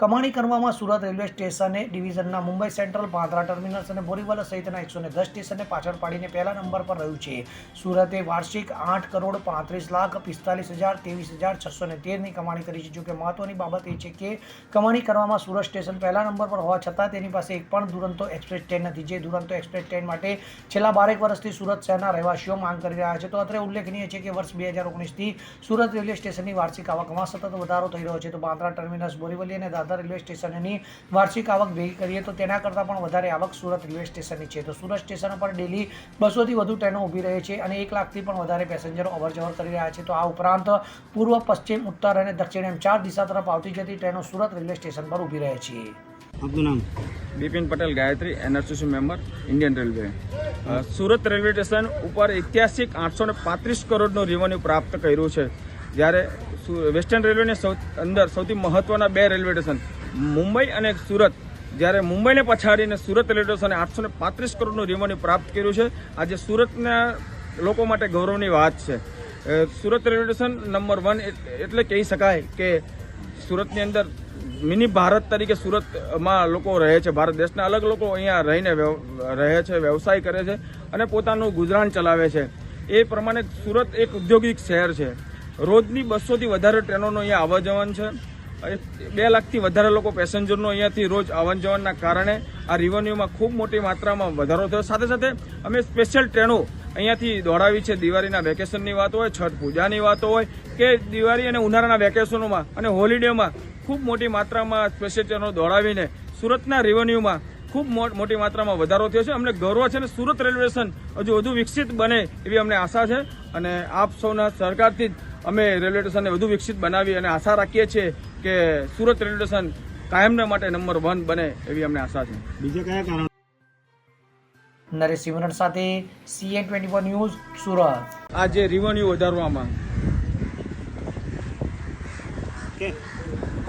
કમાણી કરવામાં સુરત રેલવે સ્ટેશને ડિવિઝનના મુંબઈ સેન્ટ્રલ પાંદરા ટર્મિનસ અને બોરીવલ સહિતના એકસો ને દસ સ્ટેશનને પાછળ પાડીને પહેલા નંબર પર રહ્યું છે. સુરતે વાર્ષિક આઠ કરોડ પાંત્રીસ લાખ પિસ્તાલીસ હજાર ત્રેવીસ હજાર છસો ને તેરની કમાણી કરી છે. જોકે મહત્વની બાબત એ છે કે કમાણી કરવામાં સુરત સ્ટેશન પહેલા નંબર પર હોવા છતાં તેની પાસે એક પણ દુરંતો એક્સપ્રેસ ટ્રેન નથી. જે દુરંતો એક્સપ્રેસ ટ્રેન માટે છેલ્લા બારેક વર્ષથી સુરત શહેરના રહેવાસીઓ માંગ કરી રહ્યા છે. તો અત્રે ઉલ્લેખનીય છે કે વર્ષ બે હજાર ઓગણીસથી સુરત રેલવે સ્ટેશનની વાર્ષિક આવકમાં સતત વધારો થઈ રહ્યો છે. તો બાંદ્રા ટર્મિનસ બોરીવલી અને દાદર રેલવે સ્ટેશનની વાર્ષિક આવક ભેગી કરીએ તો તેના કરતાં પણ વધારે આવક સુરત રેલવે સ્ટેશનની છે. તો સુરત સ્ટેશન પર ડેલી બસોથી વધુ ટ્રેનો ઊભી રહે છે અને એક લાખથી પણ વધારે પેસેન્જરો અવરજવર કરી રહ્યા છે. તો આ ઉપરાંત પૂર્વ પશ્ચિમ ઉત્તર અને દક્ષિણ એમ ચાર દિશા તરફ આવતી જતી ટ્રેનો સુરત રેલવે સ્ટેશન પર ઊભી રહે છે. આપનું નામ? Bipin Patel Gayatri N R C C member Indian railway. Surat railway station ઉપર ઐતિહાસિક આઠસો ને પાંત્રીસ કરોડનું રેવન્યુ પ્રાપ્ત કર્યું છે. જ્યારે વેસ્ટર્ન રેલવેની સૌ, અંદર સૌથી મહત્ત્વના બે રેલવે સ્ટેશન, મુંબઈ અને સુરત, જ્યારે મુંબઈને પછાડીને સુરત રેલવે સ્ટેશને આઠસો ને પાંત્રીસ કરોડનું રેવન્યુ પ્રાપ્ત કર્યું છે. આજે સુરતના લોકો માટે ગૌરવની વાત છે. Surat railway station number one એટલે કહી શકાય કે સુરતની અંદર મિની ભારત તરીકે સુરતમાં લોકો રહે છે. ભારત દેશના અલગ લોકો અહીંયા રહીને રહે છે, વ્યવસાય કરે છે અને પોતાનું ગુજરાન ચલાવે છે. એ પ્રમાણે સુરત એક ઔદ્યોગિક શહેર છે. રોજની બસોથી વધારે ટ્રેનોનો અહીંયા આવન જવન છે બે લાખથી વધારે લોકો પેસેન્જરનો અહીંયાથી રોજ આવન જવાનના કારણે આ રિવન્યુમાં ખૂબ મોટી માત્રામાં વધારો થયો. સાથે સાથે અમે સ્પેશિયલ ટ્રેનો અહીંયાથી દોડાવી છે. દિવાળીના વેકેશનની વાત હોય, છઠ પૂજાની વાતો હોય, કે દિવાળી અને ઉનાળાના વેકેશનોમાં અને હોલિડેમાં ખૂબ મોટી માત્રામાં સ્પેશિયલ ટ્રેનો દોડાવીને સુરતના રેવન્યુમાં ખૂબ મોટી માત્રામાં વધારો થયો છે. અમને ગૌરવ છે અને સુરત રેલવે સ્ટેશન હજુ વધુ વિકસિત બને એવી અમને આશા છે. અને આપ સૌના સરકારથી જ અમે રેલવે સ્ટેશનને વધુ વિકસિત બનાવી અને આશા રાખીએ છીએ કે સુરત રેલવે સ્ટેશન કાયમના માટે નંબર વન બને એવી અમને આશા છે. બીજા કયા કારણ? નરેશ સિમરન સાથે C N twenty four news Surat. આજે રેવન્યુ વધારવામાં. કે